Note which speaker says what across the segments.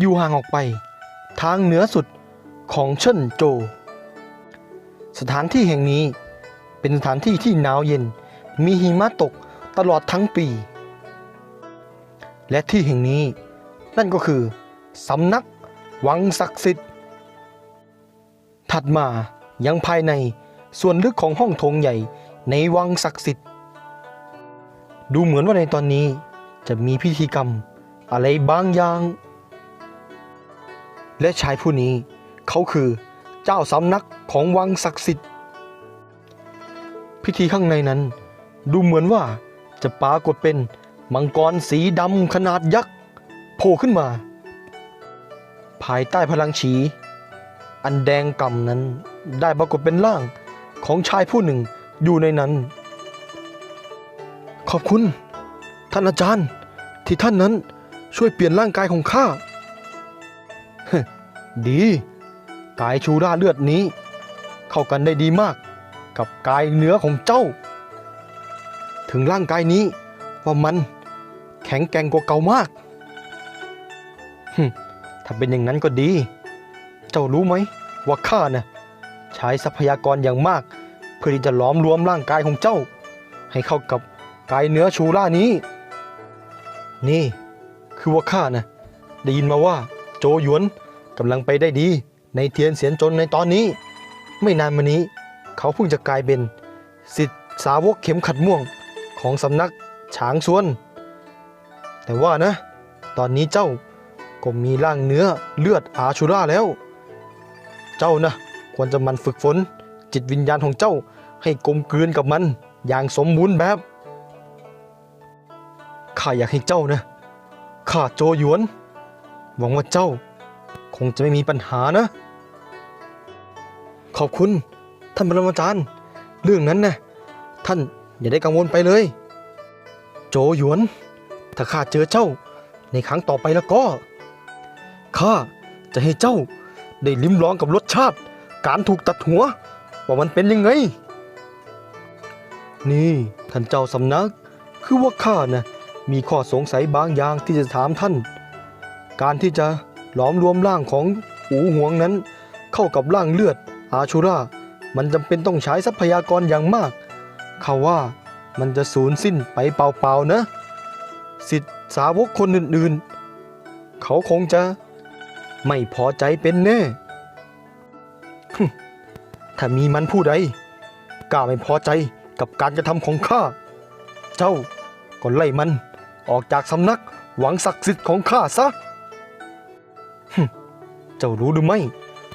Speaker 1: อยู่ห่างออกไป ทางเหนือสุดของเชิ่นโจ สถานที่แห่งนี้เป็นสถานที่ที่หนาวเย็น มีหิมะตกตลอดทั้งปี และที่แห่งนี้นั่นก็คือสำนักวังศักดิ์สิทธิ์ ถัดมายังภายในส่วนลึกของห้องโถงใหญ่ในวังศักดิ์สิทธิ์ ดูเหมือนว่าในตอนนี้จะมีพิธีกรรมอะไรบางอย่าง และชายผู้นี้ เขาคือเจ้าสำนักของวังศักดิ์สิทธิ์ พิธีข้างในนั้น ดูเหมือนว่าจะปรากฏเป็นมังกรสีดำขนาดยักษ์โผล่ขึ้นมา ภายใต้พลังฉี อันแดงก่ำนั้นได้ปรากฏเป็นร่างของชายผู้หนึ่งอยู่ในนั้น ขอบคุณ ท่านอาจารย์ ที่ท่านนั้นช่วยเปลี่ยนร่างกายของข้า ดี กายชูราเลือดนี้ เข้ากันได้ดีมาก กับกายเนื้อของเจ้า ถึงร่างกายนี้ว่ามันแข็งแกร่งกว่าเก่ามากฮึถ้าเป็นอย่างนั้นก็ดี เจ้ารู้ไหมว่าข้าน่ะใช้ทรัพยากรอย่างมาก เพื่อที่จะหล้อมรวมร่างกายของเจ้า ให้เข้ากับกายเนื้อชูร่านี้ นี่ คือว่าข้าน่ะได้ยินมาว่าโจหยวน กำลังไปได้ดีในเทียนเสียนจนในตอนนี้ ไม่นานมานี้ เขาเพิ่งจะกลายเป็นสิทธิสาวกเข็มขัดม่วงของสำนักฉางซวน แต่ว่านะ ตอนนี้เจ้าก็มีร่างเนื้อเลือดอาชูราแล้ว เจ้านะควรจะมันฝึกฝน จิตวิญญาณของเจ้าให้กลมกลืนกับมันอย่างสมบูรณ์แบบข้าอยากให้เจ้านะข้าโจหยวน หวังว่าเจ้า คงจะไม่มีปัญหานะ ขอบคุณท่านปรมาจารย์ เรื่องนั้นนะท่านอย่าได้กังวลไปเลย โจหยวน ถ้าข้าเจอเจ้าในครั้งต่อไปแล้วก็ข้าจะให้เจ้าได้ลิ้มลองกับรสชาติ การถูกตัดหัว ว่ามันเป็นยังไง นี่ท่านเจ้าสำนัก คือว่าข้านะมีข้อสงสัยบางอย่างที่จะถามท่าน การที่จะ หลอมรวมร่างของอูหวงนั้น เข้ากับร่างเลือด อาชูรา มันจำเป็นต้องใช้ทรัพยากรอย่างมากเขาว่ามันจะสูญสิ้นไปเปล่าๆนะ สิทธิสาวกคนอื่นๆ เขาคงจะไม่พอใจเป็นแน่ ถ้ามีมันผู้ใดกล้าไม่พอใจกับการกระทำของข้า เจ้าก็ไล่มันออกจากสำนักหวังศักดิ์สิทธิ์ของข้าซะ เจ้ารู้หรือไม่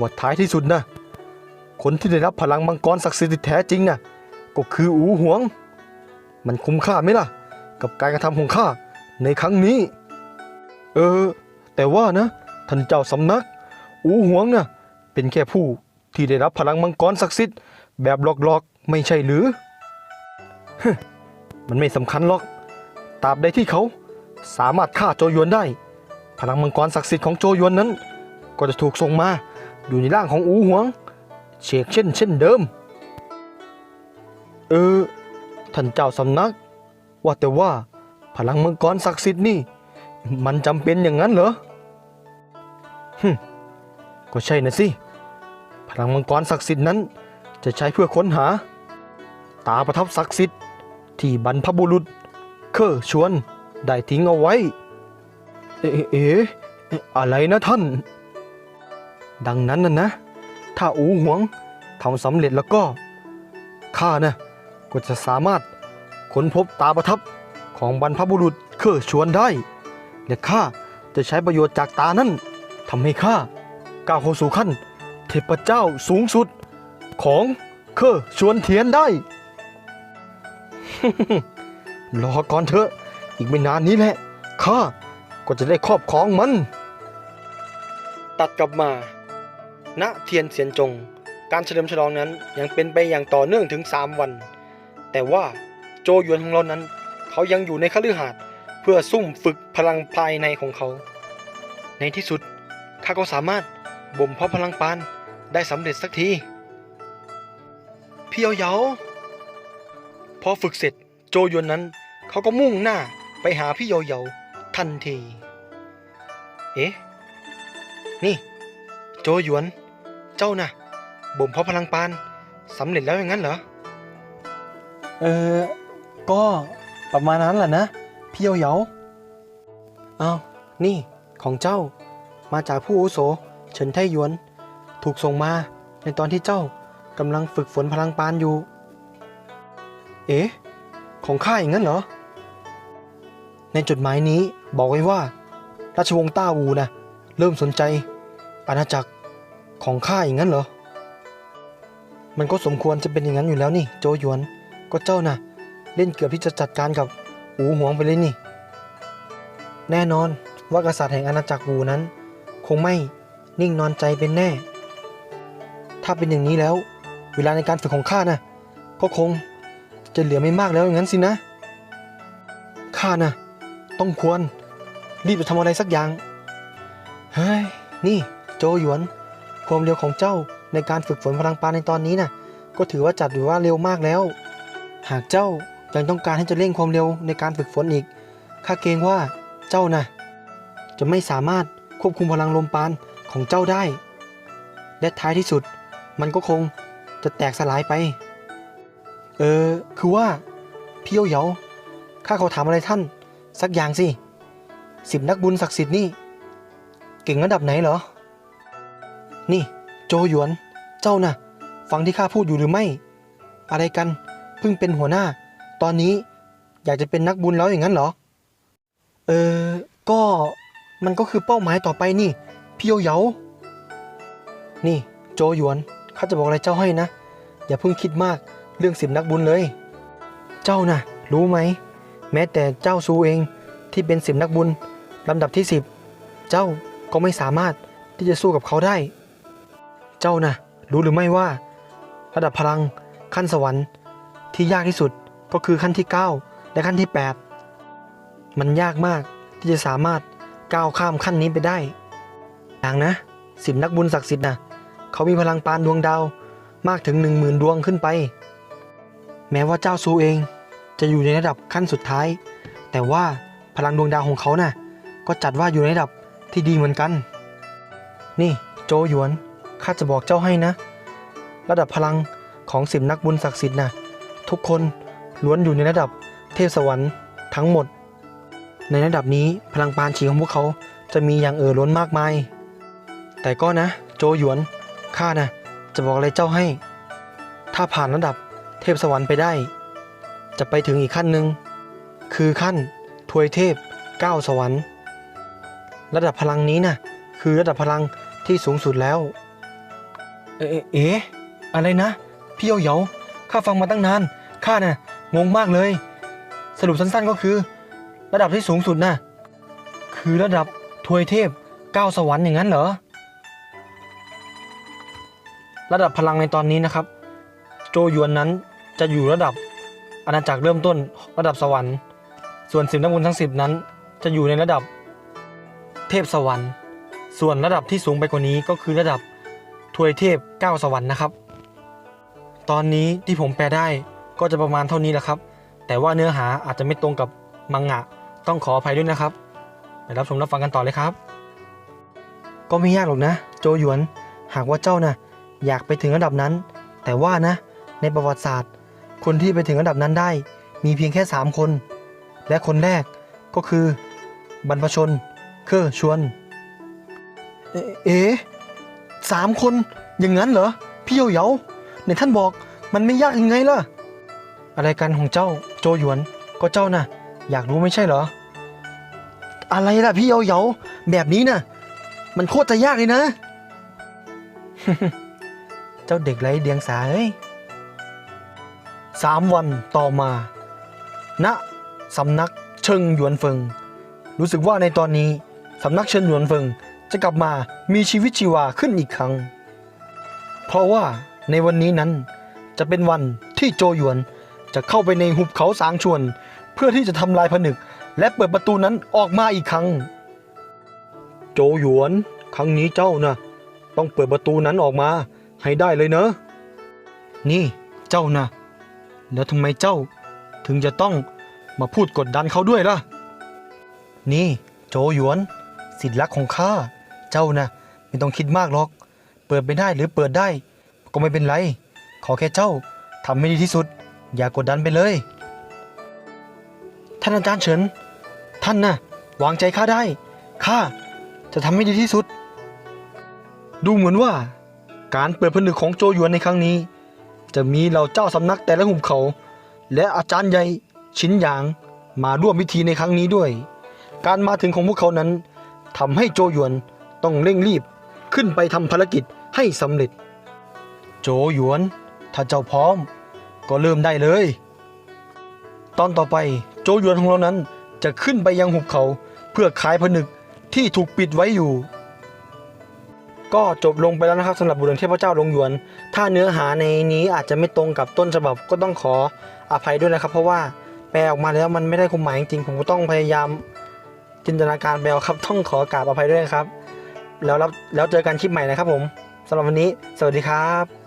Speaker 1: ว่าท้ายที่สุดนะคนที่ได้รับพลังมังกรศักดิ์สิทธิ์แท้จริงนะก็คืออูหวง มันคุ้มค่าไหมล่ะ กับการกระทำของข้าในครั้งนี้ เออ แต่ว่านะ ท่านเจ้าสำนัก อูหวงนะเป็นแค่ผู้ที่ได้รับพลังมังกรศักดิ์สิทธิ์แบบหลอกๆ ไม่ใช่หรือฮมันไม่สำคัญหรอกตราบใดที่เขาสามารถฆ่าโจยวนได้ พลังมังกรศักดิ์สิทธิ์ของโจยวนนั้น ก็จะถูกส่งมาอยู่ในร่างของอูหวงเชกเช่นเช่นเดิม เออ ท่านเจ้าสำนัก ว่าแต่ว่าพลังมังกรศักดิ์สิทธิ์นี่ มันจำเป็นอย่างนั้นเหรอฮึมก็ใช่นะสิ พลังมังกรศักดิ์สิทธิ์นั้น จะใช้เพื่อค้นหา ตาประทับศักดิ์สิทธิ์ที่บรรพบุรุษ เคอชวน ได้ทิ้งเอาไว้ เอ๊ะเอ๊ะอะไรนะท่าน ดังนั้นน่ะนะ ถ้าอูหวงทำสำเร็จแล้วก็ ข้านะก็จะสามารถค้นพบตาประทับของบรรพบุรุษเคอชวนได้ และข้าจะใช้ประโยชน์จากตานั้นทำให้ข้าก้าวเข้าสู่ขั้น เทพเจ้าสูงสุดของเคอชวนเทียนได้ รอก่อนเถอะ อีกไม่นานนี้แหละ ข้าก็จะได้ครอบครองมัน ตัดกลับมา ณเทียนเสียนจง การเฉลิมฉลองนั้นยังเป็นไปอย่างต่อเนื่องถึง 3 วัน แต่ว่าโจหยวนของเรานั้น เขายังอยู่ในคฤหาสน์เพื่อซุ่มฝึกพลังภายในของเขา ในที่สุดข้าก็สามารถบ่มเพาะพลังปานได้สำเร็จสักทีพี่เยาเยาพอฝึกเสร็จโจยวนนั้น เขาก็มุ่งหน้าไปหาพี่เยาเยาทันที เอ๊ะ นี่ โจยวน เจ้าน่ะบ่มเพาะพลังปานสำเร็จแล้วอย่างนั้นเหรอ เออ ก็ประมาณนั้นแหละนะ พี่เยาเหยาอ้าวนี่ของเจ้า มาจากผู้อาวุโสเฉินไทหยวน ถูกส่งมาในตอนที่เจ้ากำลังฝึกฝนพลังปานอยู่ เอ๊ะ ของข้าอย่างนั้นเหรอ ในจดหมายนี้บอกไว้ว่า ราชวงศ์ต้าวูนะเริ่มสนใจอาณาจักร ของข้าอย่างนั้นเหรอ มันก็สมควรจะเป็นอย่างนั้นอยู่แล้วนี่ โจหยวน ก็เจ้าน่ะ เล่นเกือบที่จะจัดการกับอูหวงไปเลยนี่ แน่นอนว่ากษัตริย์แห่งอาณาจักรวูนั้น คงไม่นิ่งนอนใจเป็นแน่ ถ้าเป็นอย่างนี้แล้ว เวลาในการฝึกของข้านะก็คงจะเหลือไม่มากแล้วอย่างนั้นสินะ ข้าน่ะต้องควรรีบไปทำอะไรสักอย่าง เฮ้ย นี่ โจหยวน ความเร็วของเจ้าในการฝึกฝนพลังปานในตอนนี้น่ะ ก็ถือว่าจัดอยู่ว่าเร็วมากแล้ว หากเจ้ายังต้องการให้จะเร่งความเร็วในการฝึกฝนอีกข้าเกรงว่าเจ้าน่ะ จะไม่สามารถควบคุมพลังลมปานของเจ้าได้ และท้ายที่สุด มันก็คงจะแตกสลายไป เออ คือว่า พี่เยาเหยาข้าขอถามอะไรท่าน สักอย่างสิสิบนักบุญศักดิ์สิทธิ์นี่ เก่งระดับไหนเหรอ นี่ โจหยวน เจ้าน่ะ ฟังที่ข้าพูดอยู่หรือไม่ อะไรกันเพิ่งเป็นหัวหน้า ตอนนี้อยากจะเป็นนักบุญแล้วอย่างนั้นเหรอ เออ ก็มันก็คือเป้าหมายต่อไปนี่ พี่เยเยานี่ โจหยวนข้าจะบอกอะไรเจ้าให้นะ อย่าเพิ่งคิดมากเรื่องสิบนักบุญเลย เจ้าน่ะ รู้ไหม แม้แต่เจ้าซูเองที่เป็นสิบนักบุญลำดับที่สิบเจ้าก็ไม่สามารถที่จะสู้กับเขาได้ จ้านะรู้หรือไม่ว่า ระดับพลังขั้นสวรรค์ที่ยากที่สุดก็คือขั้นที่ 9 และขั้นที่ 8 มันยากมากที่จะสามารถก้าวข้ามขั้นนี้ไปได้อย่างนะสิบนักบุญศักดิ์สิทธิ์นะเขามีพลังปานดวงดาวมากถึง1 0,000ดวงขึ้นไป แม้ว่าเจ้าซูเองจะอยู่ในระดับขั้นสุดท้าย แต่ว่าพลังดวงดาวของเขาน่ะก็จัดว่าอยู่ในระดับที่ดีเหมือนกัน นี่โจหยวน ข้าจะบอกเจ้าให้นะ ระดับพลังของสิบนักบุญศักดิ์สิทธิ์นะทุกคนล้วนอยู่ในระดับเทพสวรรค์ทั้งหมด ในระดับนี้พลังปานฉีของพวกเขาจะมีอย่างเอ่อล้นมากมาย แต่ก็นะ โจหยวนข้านะจะบอกอะไรเจ้าให้ ถ้าผ่านระดับเทพสวรรค์ไปได้ จะไปถึงอีกขั้นหนึ่งคือขั้นทวยเทพเก้าสวรรค์ ระดับพลังนี้นะคือระดับพลังที่สูงสุดแล้ว เอ๊ะเอ๊ะอะไรนะ พี่เยาเหยาข้าฟังมาตั้งนาน ข้าน่ะงงมากเลย สรุปสั้นๆก็คือ ระดับที่สูงสุดน่ะ คือระดับทวยเทพก้าวสวรรค์อย่างนั้นเหรอ ระดับพลังในตอนนี้นะครับ โจยวนนั้นจะอยู่ระดับอาณาจักรเริ่มต้นระดับสวรรค์ ส่วนสิบนักบุญทั้งสิบนั้น จะอยู่ในระดับเทพสวรรค์ ส่วนระดับที่สูงไปกว่านี้ก็คือระดับ ทวยเทพเก้าสวรรค์นะครับ ตอนนี้ที่ผมแปลได้ก็จะประมาณเท่านี้แหละครับ แต่ว่าเนื้อหาอาจจะไม่ตรงกับมังงะ ต้องขออภัยด้วยนะครับไปรับชมรับฟังกันต่อเลยครับ ก็ไม่ยากหรอกนะ โจหยวน หากว่าเจ้านะอยากไปถึงระดับนั้น แต่ว่านะ ในประวัติศาสตร์ คนที่ไปถึงระดับนั้นได้ มีเพียงแค่ 3 คน และคนแรกก็คือ บรรพชน เคอชวน เอ๊ะเอ๊ะ สามคนอย่างนั้นเหรอ พี่เยาเยาในท่านบอกมันไม่ยากยังไงล่ะ อะไรกันของเจ้าโจหยวนก็เจ้าน่ะ อยากรู้ไม่ใช่เหรอ อะไรล่ะพี่เยาเยาแบบนี้น่ะ มันโคตรจะยากเลยนะ เจ้าเด็กไร้เดียงสาเอ้ยสามวันต่อมาณสำนักเชิงหยวนเฟิง รู้สึกว่าในตอนนี้สำนักเชิงหยวนเฟิง จะกลับมามีชีวิตชีวาขึ้นอีกครั้ง เพราะว่าในวันนี้นั้นจะเป็นวันที่โจหยวนจะเข้าไปในหุบเขาสางชวน เพื่อที่จะทำลายผนึก และเปิดประตูนั้นออกมาอีกครั้ง โจหยวน ครั้งนี้เจ้านะต้องเปิดประตูนั้นออกมาให้ได้เลยเนอะ นี่เจ้านะแล้วทำไมเจ้าถึงจะต้องมาพูดกดดันเขาด้วยล่ะ นี่ โจหยวน สิทธิรักของข้า เจ้านะไม่ต้องคิดมากหรอก เปิดไม่ได้หรือเปิดได้ ก็ไม่เป็นไร ขอแค่เจ้าทำให้ดีที่สุด อย่ากดดันไปเลย ท่านอาจารย์เฉิน ท่านน่ะวางใจข้าได้ ข้าจะทำให้ดีที่สุด ดูเหมือนว่า การเปิดผนึกของโจหยวนในครั้งนี้ จะมีเหล่าเจ้าสำนักแต่ละหุบเขา และอาจารย์ใหญ่ชินหยางมาร่วมพิธีในครั้งนี้ด้วย การมาถึงของพวกเขานั้นทำให้โจหยวน ต้องเร่งรีบขึ้นไปทำภารกิจให้สำเร็จ โจหยวน ถ้าเจ้าพร้อม ก็เริ่มได้เลย ตอนต่อไปโจหยวนของเรานั้นจะขึ้นไปยังหุบเขาเพื่อขายผนึกที่ถูกปิดไว้อยู่ ก็จบลงไปแล้วนะครับสำหรับบุญเทพเจ้าลงหยวน ถ้าเนื้อหาในนี้อาจจะไม่ตรงกับต้นฉบับก็ต้องขออภัยด้วยนะครับ เพราะว่าแปลออกมาแล้วมันไม่ได้ความหมายจริงผมก็ต้องพยายามจินตนาการแปลครับต้องขอกราบอภัยด้วยนะครับ แล้วรับแล้วเจอกันคลิปใหม่นะครับผมสำหรับวันนี้ สวัสดีครับ